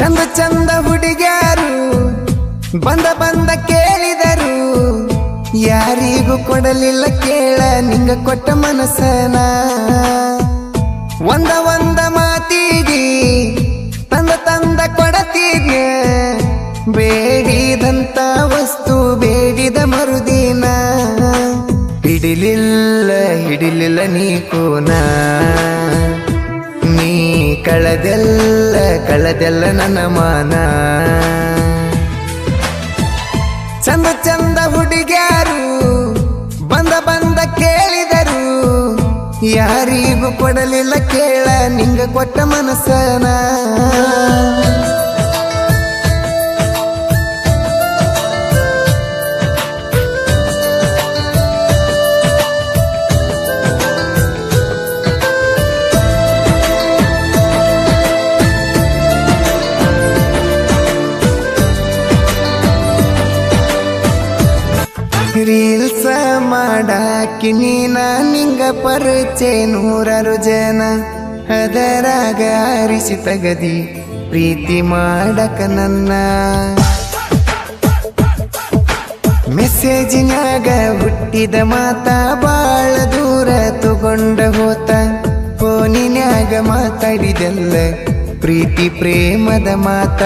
ಚಂದ ಚಂದ ಹುಡುಗ್ಯಾರು, ಬಂದ ಬಂದ ಕೇಳಿದರು. ಯಾರಿಗೂ ಕೊಡಲಿಲ್ಲ ಕೇಳ, ನಿಂಗ ಕೊಟ್ಟ ಮನಸ್ಸನ. ಒಂದ ಒಂದ ಮಾತಿಗೆ ತಂದ ತಂದ ಕೊಡತೀಗ ಬೇಡಿದಂತ ವಸ್ತು, ಬೇಡಿದ ಮರುದಿನ. ಹಿಡಿಲಿಲ್ಲ ಹಿಡಿಲಿಲ್ಲ ನೀ ಕೋನಾ. ನೀ ಕಳದೆಲ್ಲ ಕಳದೆಲ್ಲ ನನ್ನ ಮಾನ. ಚಂದ ಚಂದ ಹುಡುಗ್ಯಾರು, ಬಂದ ಬಂದ ಕೇಳಿದರು. ಯಾರಿಗೂ ಕೊಡಲಿಲ್ಲ ಕೇಳ, ನಿಂಗ ಕೊಟ್ಟ ಮನಸ್ಸನ ರೀಲ್ಸ ಮಾಡಾಕಿ ನೀನ ನಿಂಗ ಪರಿಚಯ ನೂರಾರು ಜನ. ಅದರಾಗ ಆರಿಸಿ ತಗದಿ ಪ್ರೀತಿ ಮಾಡಕ ನನ್ನ. ಮೆಸೇಜಿನಾಗ ಹುಟ್ಟಿದ ಮಾತ ಬಾಳ ದೂರ ತಗೊಂಡ ಹೋತ. ಫೋನಿನಾಗ ಮಾತಾಡಿದೆಲ್ಲ ಪ್ರೀತಿ ಪ್ರೇಮದ ಮಾತ.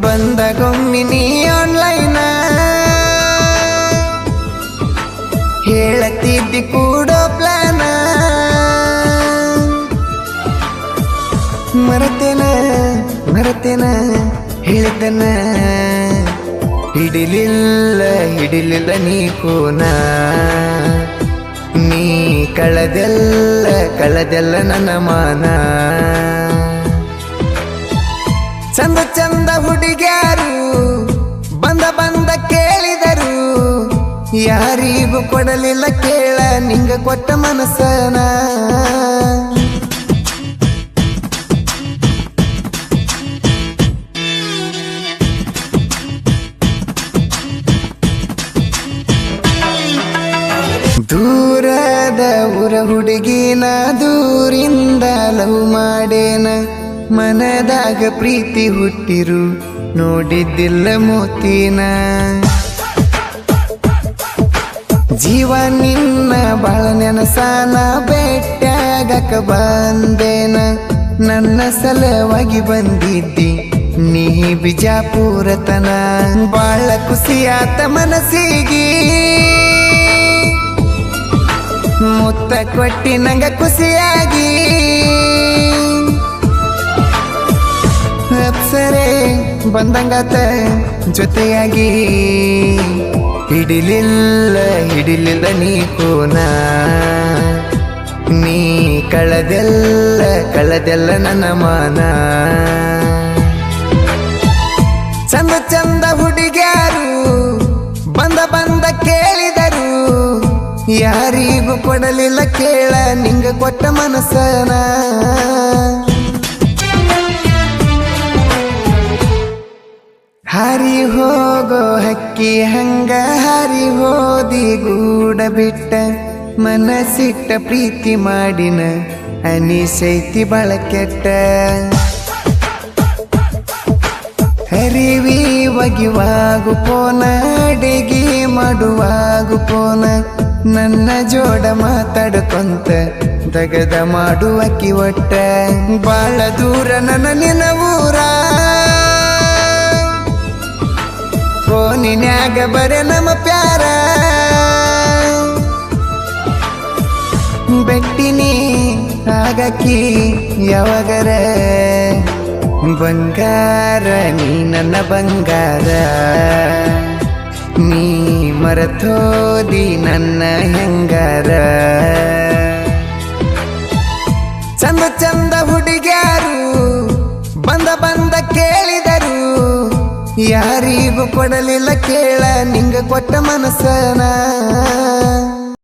ಬಂದ ನೀ ಆನ್ಲೈನ ಹೇಳತಿದ್ದಿ ಕೂಡ ಪ್ಲಾನ ಮರತೇನ ಮರತೇನ ಹೇಳ್ತನ ಹಿಡಿಲಿಲ್ಲ ಹಿಡಿಲಿಲ್ಲ ನೀ ಕೂನ. ನೀ ಕಳದೆಲ್ಲ ಕಳದೆಲ್ಲ ನನ್ನ ಮಾನ. ಚಂದ ಚಂದ ಹುಡುಗ್ಯಾರು, ಬಂದ ಬಂದ ಕೇಳಿದರು. ಯಾರಿಗೂ ಕೊಡಲಿಲ್ಲ ಕೇಳ, ನಿಂಗ ಕೊಟ್ಟ ಮನಸ್ಸನ. ದೂರದ ಊರ ಹುಡುಗಿನ ದೂರಿಂದ ಲವ್ ಮಾಡೇನ. ಮನದಾಗ ಪ್ರೀತಿ ಹುಟ್ಟಿರು, ನೋಡಿದ್ದಿಲ್ಲ ಮೋತಿನ. ಜೀವ ನಿನ್ನ ಬಾಳ ನೆನಸಾನ ಬೆಟ್ಟಾಗಕ ಬಂದೇನ? ನನ್ನ ಸಲವಾಗಿ ಬಂದಿದ್ದಿ ನೀ ಬಿಜಾಪುರತನ. ಬಾಳ ಖುಷಿಯಾತ ಮನಸ್ಸಿಗೆ. ಮುತ್ತ ಕೊಟ್ಟಿ ನಂಗ ಖುಷಿಯಾಗಿ. ಅಪ್ಸರೆ ಬಂದಂಗಾತ ಜೊತೆಯಾಗಿ. ಹಿಡಿಲಿಲ್ಲ ಹಿಡಿಲಿಲ್ಲ ನೀ ಕೋನ ನೀ ಕಳದೆಲ್ಲ ಕಳದೆಲ್ಲ ನನ್ನ ಮಾನ? ಚಂದ ಚಂದ ಹುಡುಗ್ಯಾರು, ಬಂದ ಬಂದ ಕೇಳಿದರು. ಯಾರಿಗೂ ಕೊಡಲಿಲ್ಲ ಕೇಳ, ನಿಂಗೆ ಕೊಟ್ಟ ಮನಸ್ಸನ? ಹಕ್ಕಿ ಹಂಗ ಹರಿ ಹೋದಿ ಗೂಡ ಬಿಟ್ಟ ಮನಸ್ಸಿಟ್ಟ ಪ್ರೀತಿ ಮಾಡಿನ ಅನಿಸೈತಿ ಬಳಕೆಟ್ಟ ಹರಿವಿ ಒಗಿವಾಗು ಪೋನ ಅಡಿಗೆ ಮಾಡುವಾಗು ಪೋನ ನನ್ನ ಜೋಡ ಮಾತಾಡಕೊಂತ ದಗದ ಮಾಡುವ ಕಿವಟ್ಟ ಬಾಳ ದೂರ ನನ್ನ ನಿನ್ನ ಊರ ಬರ ನಮ್ಮ ಪ್ಯಾರ. ಬೆಟ್ಟಿನಿ ಆಗಕಿ ಯಾವಾಗರ? ಬಂಗಾರ, ನೀ ನನ್ನ ಬಂಗಾರ. ನೀ ಮರತೋದಿ ನನ್ನ ಹೆಂಗಾರ? ಚಂದ ಚಂದ ಹುಡುಗ್ಯಾರು ಬಂದ ಬಂದ ಕೇಳಿದರು ಯಾರಿಗೂ ಕೊಡಲಿಲ್ಲ ಕೇಳ ನಿಂಗ ಕೊಟ್ಟ ಮನಸ್ಸನ